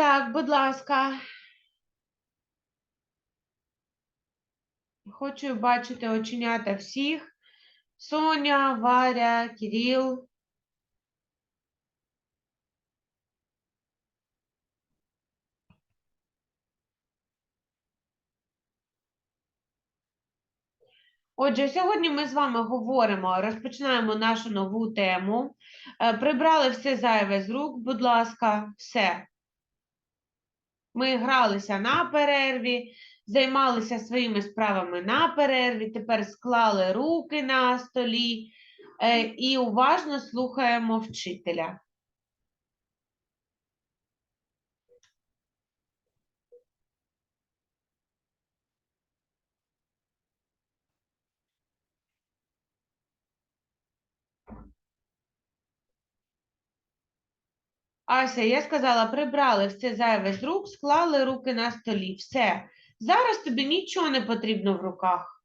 Так, будь ласка. Хочу бачити оченята всіх. Соня, Варя, Кирил. Отже, сьогодні ми з вами говоримо, розпочинаємо нашу нову тему. Е, Прибрали все зайве з рук, будь ласка, все. Ми гралися на перерві, займалися своїми справами на перерві, тепер склали руки на столі е, і уважно слухаємо вчителя. Ася, я сказала, прибрали все зайве з рук, склали руки на столі. Все. Зараз тобі нічого не потрібно в руках.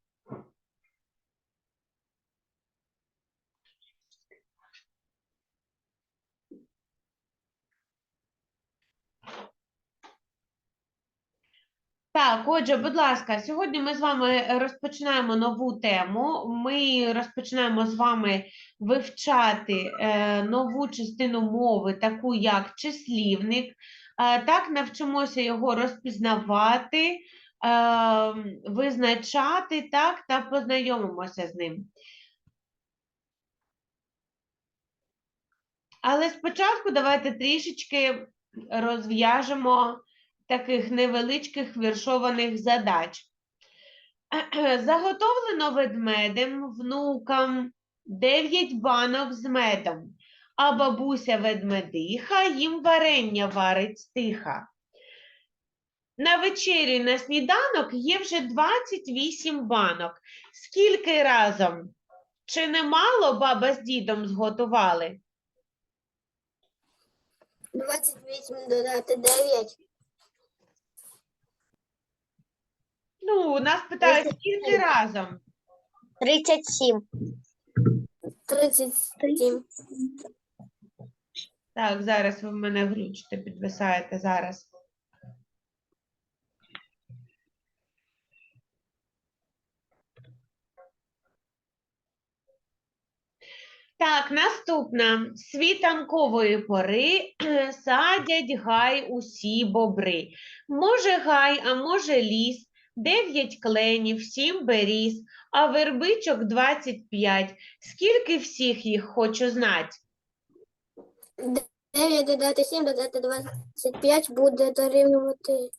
Так, отже, будь ласка, сьогодні ми з вами розпочинаємо нову тему. Ми розпочинаємо з вами вивчати е, нову частину мови, таку як числівник. Е, так, навчимося його розпізнавати, е, визначати так, та познайомимося з ним. Але спочатку давайте трішечки розв'яжемо таких невеличких віршованих задач. Заготовлено ведмедем внукам дев'ять банок з медом, а бабуся ведмедиха їм варення варить стиха. На вечерю на сніданок є вже 28 банок. Скільки разом? Чи немало баба з дідом зготували? 28 додати 9. Ну, нас питають, скільки разом? 37. 37. Так, зараз ви в мене глючите, підвисаєте зараз. Так, наступна. Світанкової пори садять гай усі бобри. Може гай, а може ліс, дев'ять кленів, сім беріз, а вербичок двадцять п'ять. Скільки всіх їх хочу знати? 9 додати 7 додати 25 буде дорівнювати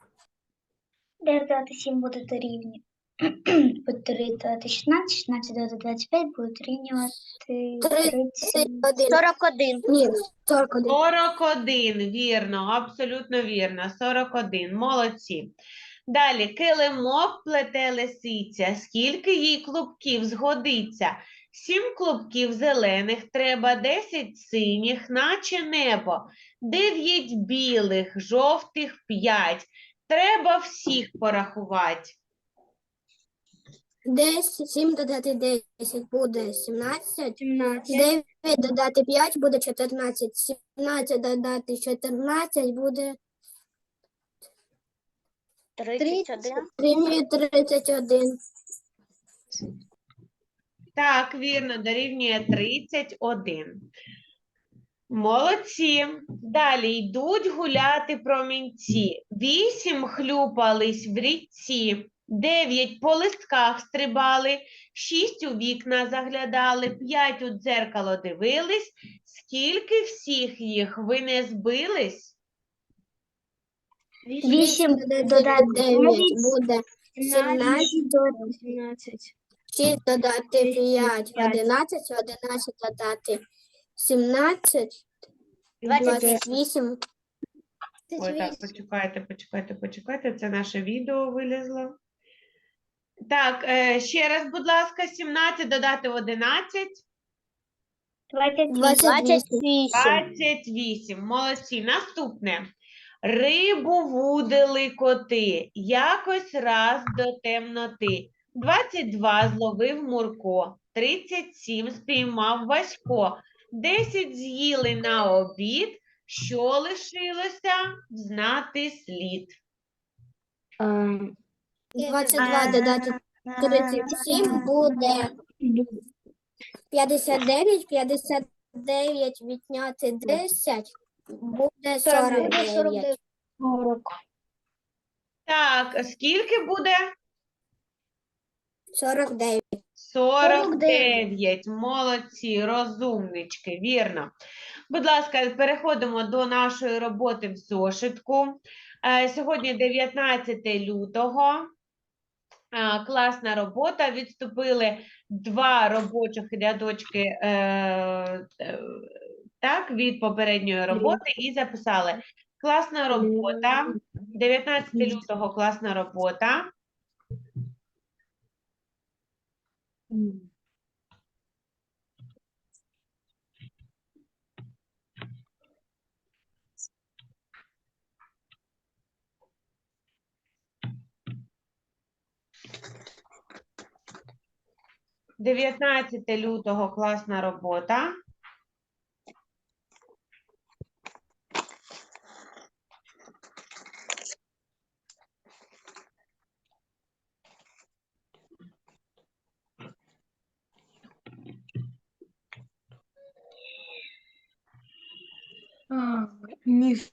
9 додати 7 буде дорівнювати. По 3 додати 16, 16 додати 25 буде дорівнювати 31. 41. Ні, 41. 41, вірно, абсолютно вірно. 41, молодці. Далі, килимок плете лисиця. Скільки їй клубків згодиться? Сім клубків зелених треба, десять синіх, наче небо, дев'ять білих, жовтих п'ять. Треба всіх порахувати. 10, 7 додати 10 буде 17. 9 додати 5 буде 14. 17 додати 14 буде 31. дорівнює 31. Так, вірно, дорівнює 31. Молодці. Далі йдуть гуляти промінці. Вісім хлюпались в річці, дев'ять по листках стрибали, шість у вікна заглядали, п'ять у дзеркало дивились. Скільки всіх їх ви не збились? 8 додати додати 9 9 буде 17. 6 додати 5, 11, 11 додати 17, 28. Ой, так, почекайте, почекайте, почекайте. Це наше відео вилізло. Так, е, ще раз, будь ласка, 17 додати 11. 28. 28. Молодці. Наступне. Рибу вудили коти, якось раз до темноти. 22 зловив Мурко, 37 спіймав Васько, 10 з'їли на обід, Що лишилося? Знати слід? 22 додати 37 буде 59, 59 відняти 10 буде 49. Так, скільки буде? 49. 49. Молодці, розумнички, вірно. Будь ласка, переходимо до нашої роботи в зошитку. Е, Сьогодні 19 лютого. Е, Класна робота. Відступили два робочих рядочки е, так, від попередньої роботи і записали. Класна робота. 19 лютого класна робота. – 19 лютого класна робота. між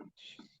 Jesus.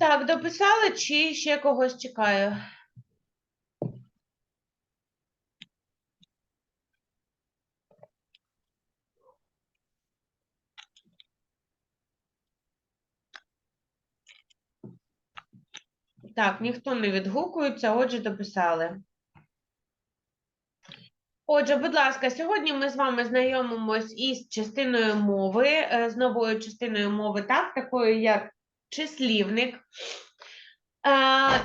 Так, дописали чи ще когось чекаю? Так, ніхто не відгукується, отже, дописали. Отже, будь ласка, сьогодні ми з вами знайомимось із частиною мови, е, з новою частиною мови, так, такою як числівник.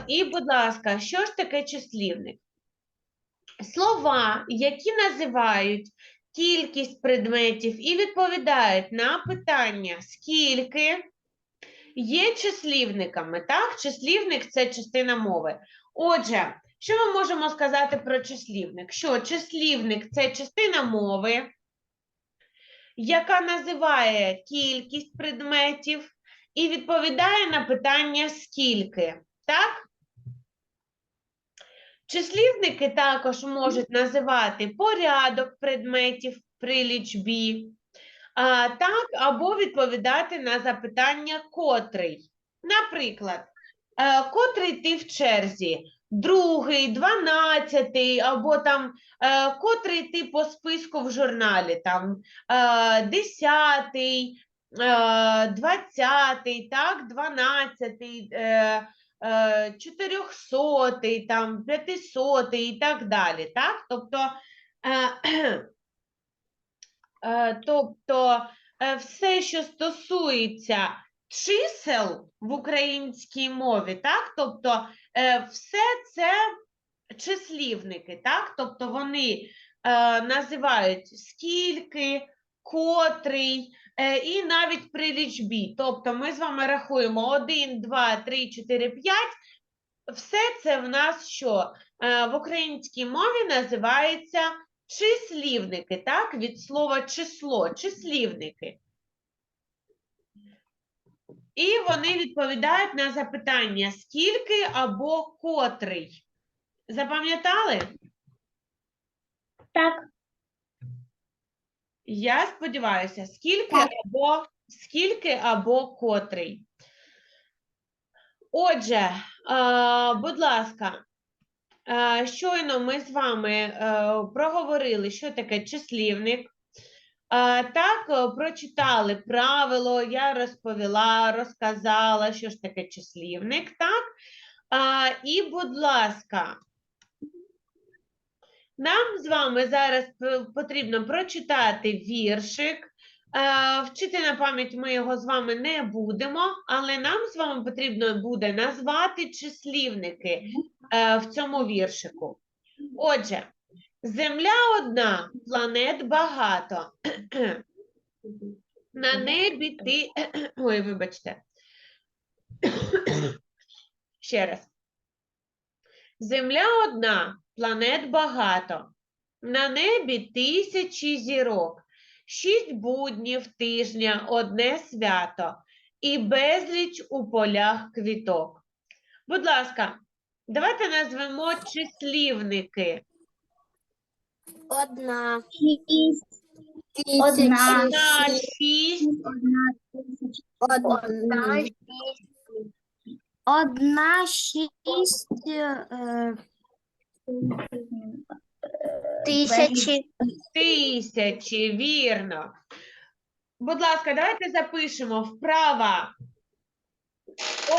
і, будь ласка, що ж таке числівник? Слова, які називають кількість предметів і відповідають на питання скільки, є числівниками. Так, числівник це частина мови. Отже, що ми можемо сказати про числівник? Що числівник це частина мови, яка називає кількість предметів і відповідає на питання скільки. Так? Числівники також можуть називати порядок предметів при лічбі, а, так, або відповідати на запитання котрий. Наприклад, е, котрий ти в черзі? Другий, дванадцятий, або там е, котрий ти по списку в журналі, там е, десятий, е, двадцятий, так, дванадцятий, е, е, чотирьохсотий, там, п'ятисотий і так далі. Так? Тобто, е, е, тобто е, все, що стосується чисел в українській мові, так? тобто е, все це числівники, так? тобто вони е, називають скільки, котрий, Е, і навіть при лічбі. Тобто ми з вами рахуємо 1, 2, 3, 4, 5. Все це в нас що? Е, В українській мові називається числівники, так? Від слова число, числівники. І вони відповідають на запитання скільки або котрий. Запам'ятали? Так, Я сподіваюся, скільки або скільки або котрий. Отже, е, будь ласка, е, щойно ми з вами е, проговорили, що таке числівник. Е, так, прочитали правило, я розповіла, розказала, що ж таке числівник, так? Е, і, будь ласка, нам з вами зараз потрібно прочитати віршик. Е, Вчити на пам'ять ми його з вами не будемо, але нам з вами потрібно буде назвати числівники е, в цьому віршику. Отже, Земля одна, планет багато. На небі ти. Ой, вибачте. Ще раз. Земля одна, планет багато. На небі тисячі зірок, шість буднів тижня, одне свято і безліч у полях квіток. Будь ласка, давайте назвемо числівники. Одна, шість, Одна. Одна, шість, шість, одна тисяча, одна, Одна шість е, тисячі. тисячі, вірно. Будь ласка, давайте запишемо вправа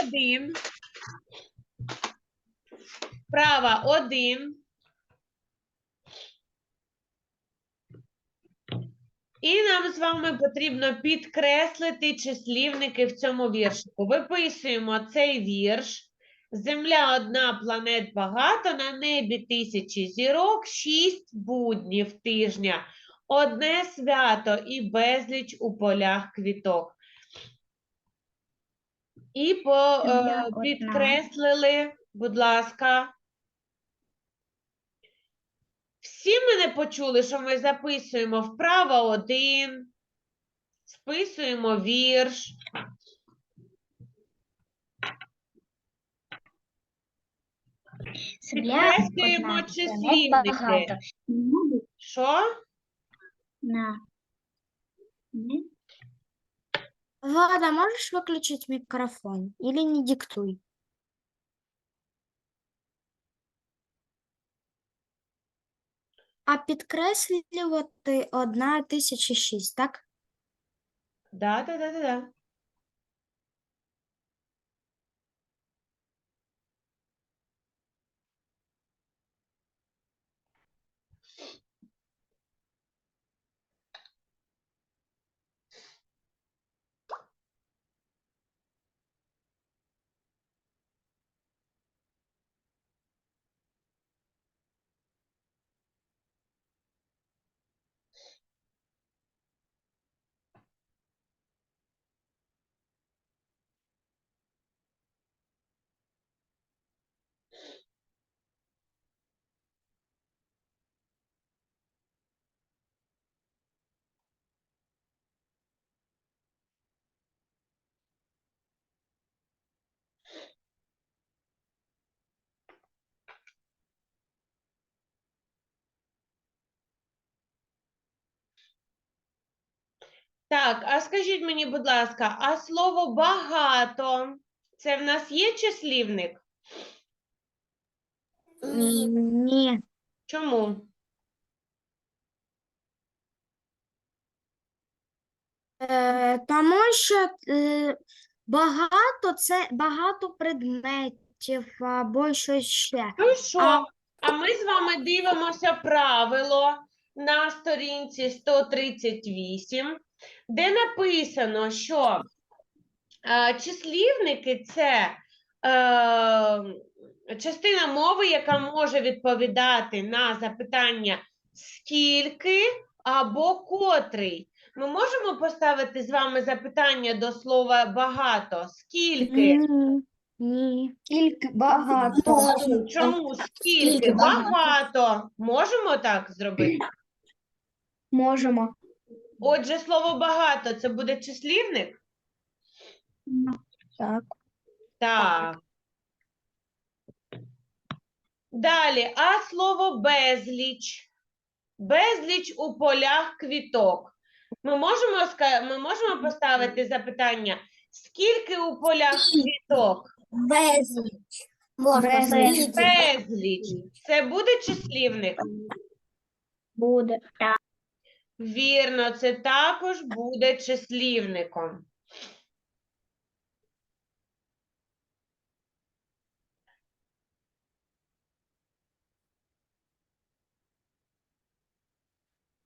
один. Вправа один. І нам з вами потрібно підкреслити числівники в цьому віршику. Виписуємо цей вірш. Земля одна, планет багато, на небі тисячі зірок, шість буднів тижня, одне свято і безліч у полях квіток. І по, е, підкреслили, будь ласка. Всі мене почули, що ми записуємо вправо один, списуємо вірш. Підкреслюємо одна, числівники. планет багато. На небі Що? на не- Влада, можешь выключить микрофон? Или не диктуй? А підкреслювати одна тисяча шість, так? Да, да, да, да, да. Так, а скажіть мені, будь ласка, а слово багато це в нас є числівник? Ні. Чому? Е, тому що е, багато це багато предметів або щось ще. Ну що? А- А ми з вами дивимося правило на сторінці 138, де написано, що е, числівники це е, частина мови, яка може відповідати на запитання скільки або котрий. Ми можемо поставити з вами запитання до слова багато. Скільки? Ні. Тільки багато. Чому скільки? Скільки багато? Багато. Можемо так зробити? Можемо. Отже, слово багато це буде числівник? Так. Так. Далі, а слово безліч. Безліч у полях квіток. Ми можемо, ми можемо поставити запитання, скільки у полях квіток? Безліч. Можна Безліч. Безліч. Це буде числівник? Буде. Вірно, це також буде числівником.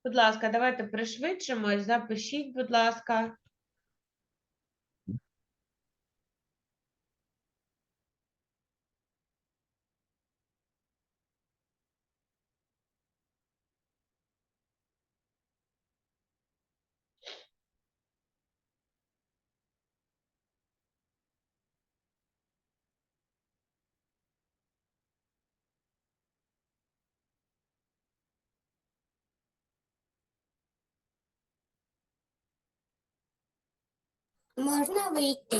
Будь ласка, давайте пришвидшимось, запишіть, будь ласка. Можна вийти.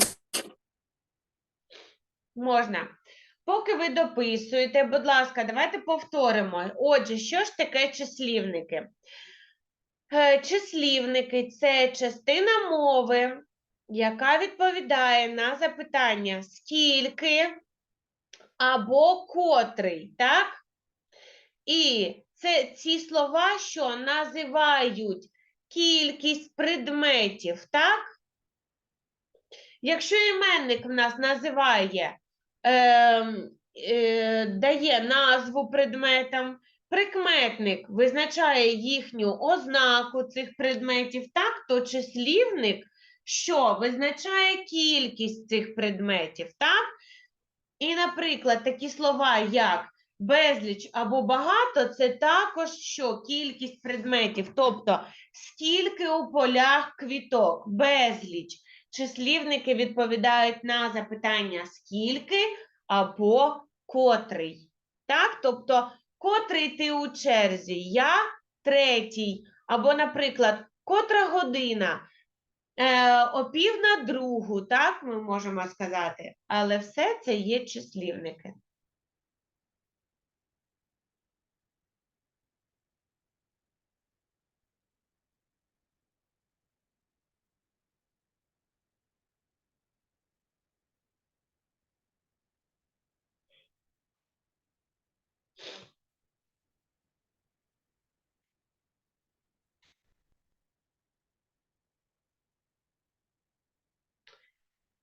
Можна. Поки ви дописуєте, будь ласка, давайте повторимо. Отже, що ж таке числівники? Е, Числівники це частина мови, яка відповідає на запитання скільки або котрий, так? І це ці слова, що називають кількість предметів, так? Якщо іменник в нас називає, ем, е, дає назву предметам, прикметник визначає їхню ознаку цих предметів, так, то числівник, що визначає кількість цих предметів, так? І, наприклад, такі слова, як безліч або багато, це також що? Кількість предметів, тобто скільки у полях квіток, безліч числівники відповідають на запитання скільки або котрий. Так? Тобто, котрий ти у черзі? Я третій. Або, наприклад, котра година? Е, опів на другу, так ми можемо сказати. Але все це є числівники.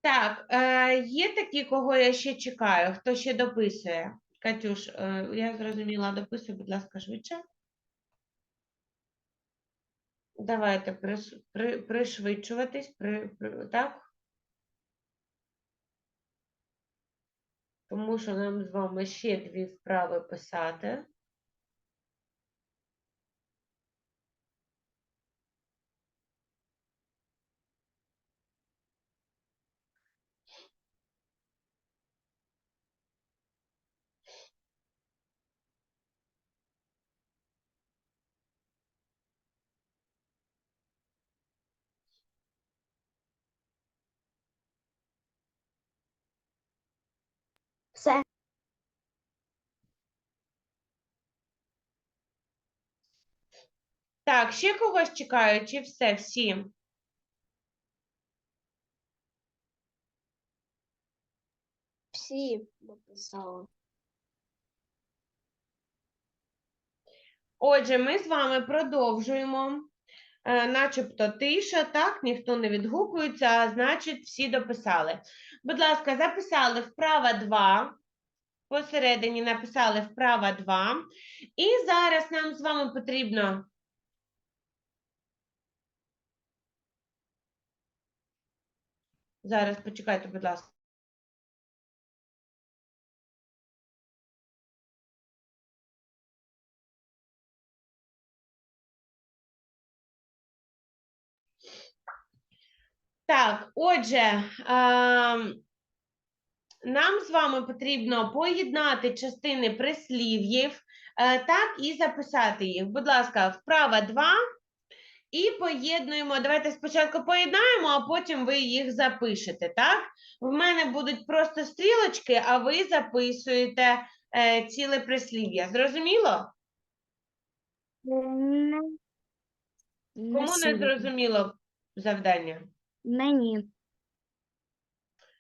Так, е, є такі, кого я ще чекаю, хто ще дописує? Катюш, е, я зрозуміла, дописуй, будь ласка, швидше. Давайте приш, при, пришвидшуватись, при, при, так? Тому що нам з вами ще дві вправи писати. Так, ще когось чекаю, чи все, всі? Всі написала. Отже, ми з вами продовжуємо, е, начебто тиша, так, ніхто не відгукується, а значить, всі дописали. Будь ласка, записали вправа 2, посередині написали вправа 2. І зараз нам з вами потрібно Зараз почекайте, будь ласка. Так, отже, ем, нам з вами потрібно поєднати частини прислів'їв, е, так, і записати їх. Будь ласка, вправа 2. І поєднуємо. Давайте спочатку поєднаємо, а потім ви їх запишете, так? В мене будуть просто стрілочки, а ви записуєте е, ціле прислів'я. Зрозуміло? Не, Кому не зрозуміло завдання? Мені.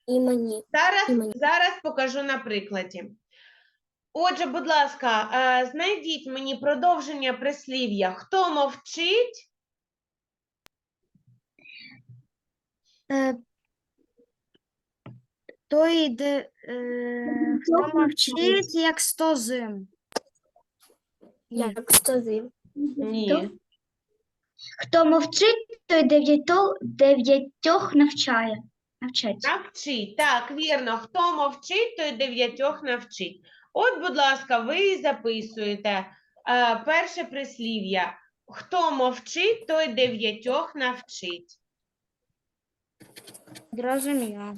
І мені. Зараз, І мені. зараз покажу на прикладі. Отже, будь ласка, е, знайдіть мені продовження прислів'я. Хто мовчить, Е, той, де, е, хто мовчить, як сто зим. Як стозив. ні. Хто мовчить, той дев'ятьох навчає. Навчать. Навчить. Так, вірно. Хто мовчить, той дев'ятьох навчить. От, будь ласка, ви записуєте е, перше прислів'я. Хто мовчить, той дев'ятьох навчить. Зрозуміло.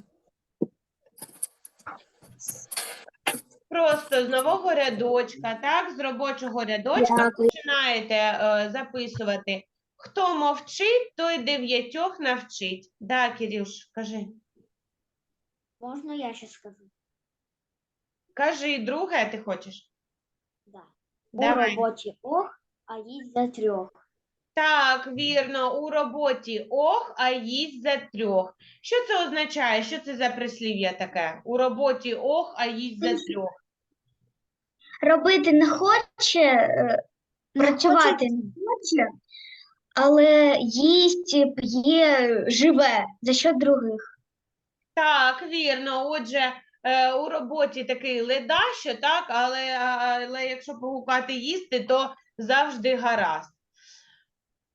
Просто з нового рядочка, так, з робочого рядочка Дякую. починаєте е, записувати. Хто мовчить, той дев'ятьох навчить. Да, Кирюш, кажи. Можна я ще скажу? Кажи друге, ти хочеш? Да. Давай. У роботі ох, а їсть за трьох. Так, вірно, у роботі ох, а їсть за трьох. Що це означає? Що це за прислів'я таке? У роботі ох, а їсть за трьох. Робити не хоче, е, працювати не хоче, але їсть, п'є, живе за що других. Так, вірно. Отже, е, у роботі такий ледащо, так, але, але якщо погукати їсти, то завжди гаразд.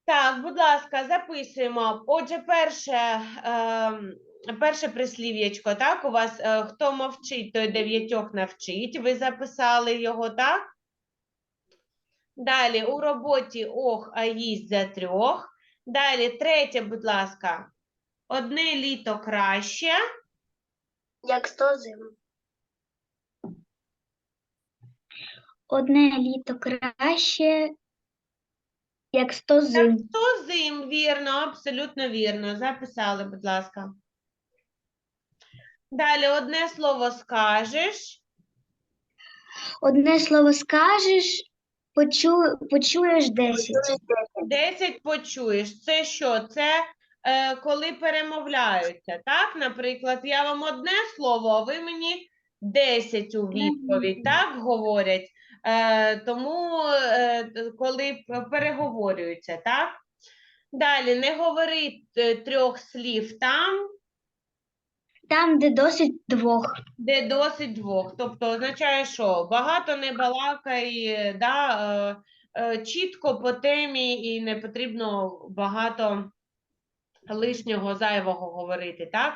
Так, будь ласка, записуємо. Отже, перше, ем, перше прислів'ячко, так, у вас е, хто мовчить, той дев'ятьох навчить. Ви записали його, так? Далі у роботі ох, а їсть за трьох. Далі третє, будь ласка. Одне літо краще. Як стозив. Одне літо краще, як сто зим. сто зим, вірно, абсолютно вірно. Записали, будь ласка. Далі одне слово скажеш. Одне слово скажеш, почу, почуєш десять. 10 почуєш. Це що? Це е, коли перемовляються, так? Наприклад, я вам одне слово, а ви мені 10 у відповідь, так говорять. Е, тому, е, коли переговорюються, так? Далі, не говори е, трьох слів там, Там, де досить двох. де досить двох. Тобто означає, що багато не балакай, да, чітко по темі і не потрібно багато лишнього зайвого говорити, так?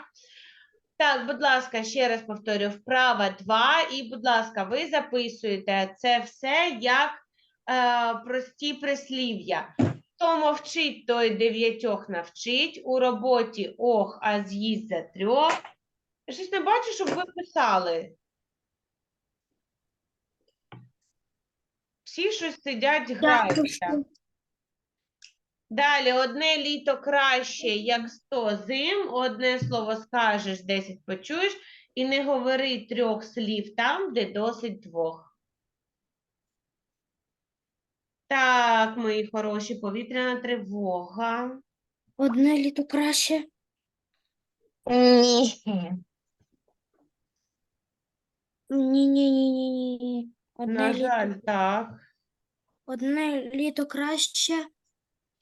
Так, будь ласка, ще раз повторю, вправа 2, і, будь ласка, ви записуєте це все як е, прості прислів'я. Хто мовчить, той дев'ятьох навчить, у роботі ох, а з'їсть за трьох. Я щось не бачу, щоб ви писали. Всі щось сидять, граються. Далі, одне літо краще, як сто зим, одне слово скажеш, десять почуєш, і не говори трьох слів там, де досить двох. Так, мої хороші, повітряна тривога. Одне літо краще. Ні. Ні-ні-ні-ні. Одне, На літо, жаль, так. одне літо краще.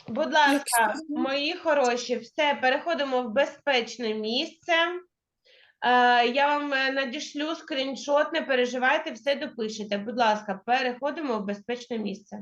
Будь ласка, мої хороші, все, переходимо в безпечне місце. Е, я вам е, надішлю скріншот, не переживайте, все допишете. Будь ласка, переходимо в безпечне місце.